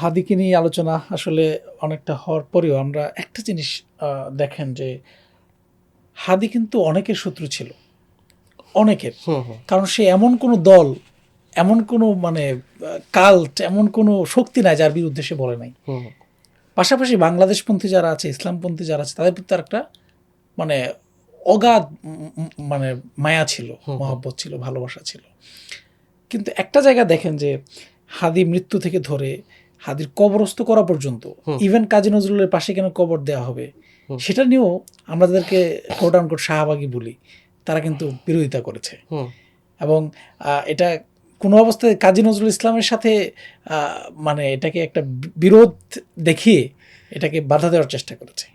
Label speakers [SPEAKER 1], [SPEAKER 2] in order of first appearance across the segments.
[SPEAKER 1] হাদিকে নিয়ে আলোচনা আসলে অনেকটা হওয়ার পরেও আমরা একটা জিনিস দেখেন যে হাদি কিন্তু অনেকের শত্রু ছিল। অনেকের। কারণ সে এমন কোনো দল এমন কোনো মানে কাল্ট এমন কোনো শক্তি নাই যার বিরুদ্ধে সে বলে নাই। পাশাপাশি বাংলাদেশপন্থী যারা আছে ইসলামপন্থী যারা আছে তাদের প্রতি তার একটা মানে অগাধ মানে মায়া ছিল মহব্বত ছিল ভালোবাসা ছিল। কিন্তু একটা জায়গা দেখেন যে হাদি মৃত্যু থেকে ধরে হাদির কবরস্থ করা পর্যন্ত ইভেন কাজী নজরুলের পাশে কেন কবর দেওয়া হবে সেটা নিয়েও আমরা তাদেরকে কোট আনকোট শাহবাগী বলি। তারা কিন্তু বিরোধিতা করেছে। এবং আহ, এটা কোনো অবস্থায় কাজী নজরুল ইসলামের সাথে আহ, মানে এটাকে একটা বিরোধ দেখিয়ে এটাকে বাধা দেওয়ার চেষ্টা করেছে।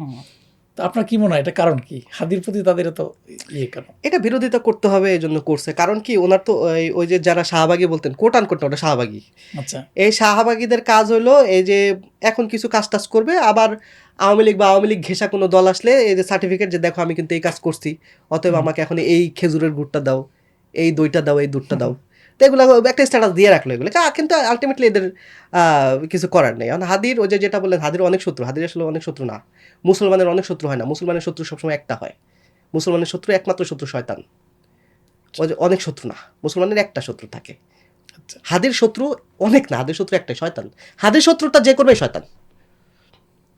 [SPEAKER 1] তো আপনার কি মনে হয়? এটা কারণ কি? হাদির প্রতি তাদের এত ইয়ে কেন?
[SPEAKER 2] এটা বিরোধিতা করতে হবে এই জন্য করছে। কারণ কি? ওনার তো ওই- ওই যে যারা শাহবাগী বলতেন কোটান কোট ওটা শাহবাগী।
[SPEAKER 1] আচ্ছা।
[SPEAKER 2] এই শাহবাগীদের কাজ হলো এই যে এখন কিছু কাজ টাজ করবে আবার আওয়ামী লীগ বা আওয়ামী লীগ ঘেঁষা কোনো দল আসলে এই যে সার্টিফিকেট যে দেখো আমি কিন্তু এই কাজ করছি অতএব আমাকে এখন এই খেজুরের গুড়টা দাও এই দইটা দাও এই দুধটা দাও। তো এগুলো একটা স্ট্যাটাস দিয়ে রাখল এগুলো। কিন্তু আলটিমেটলি এদের কিছু করার নেই। কারণ হাদির ওই যে যেটা বললেন হাদির অনেক শত্রু হাদির আসলে অনেক শত্রু না। মুসলমানের অনেক শত্রু হয় না। মুসলমানের শত্রু সবসময় একটা হয়। মুসলমানের শত্রু একমাত্র শত্রু শয়তান। অনেক শত্রু না। মুসলমানের একটা শত্রু থাকে।
[SPEAKER 1] আচ্ছা।
[SPEAKER 2] হাদির শত্রু অনেক না হাদির শত্রু একটাই শয়তান। হাদির শত্রুটা যে করবে শয়তান।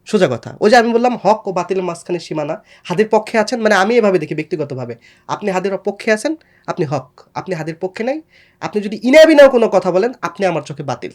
[SPEAKER 2] সোজা কথা। ওই যে আমি বললাম, হক ও বাতিলের মাঝখানে সীমানা। হাদির পক্ষে আছেন মানে আমি এভাবে দেখি ব্যক্তিগতভাবে। আপনি হাদির পক্ষে আছেন, আপনি হক। আপনি হাদির পক্ষে নাই। আপনি যদি ইনাবিনাও কোনো কথা বলেন, আপনি আমার চোখে বাতিল।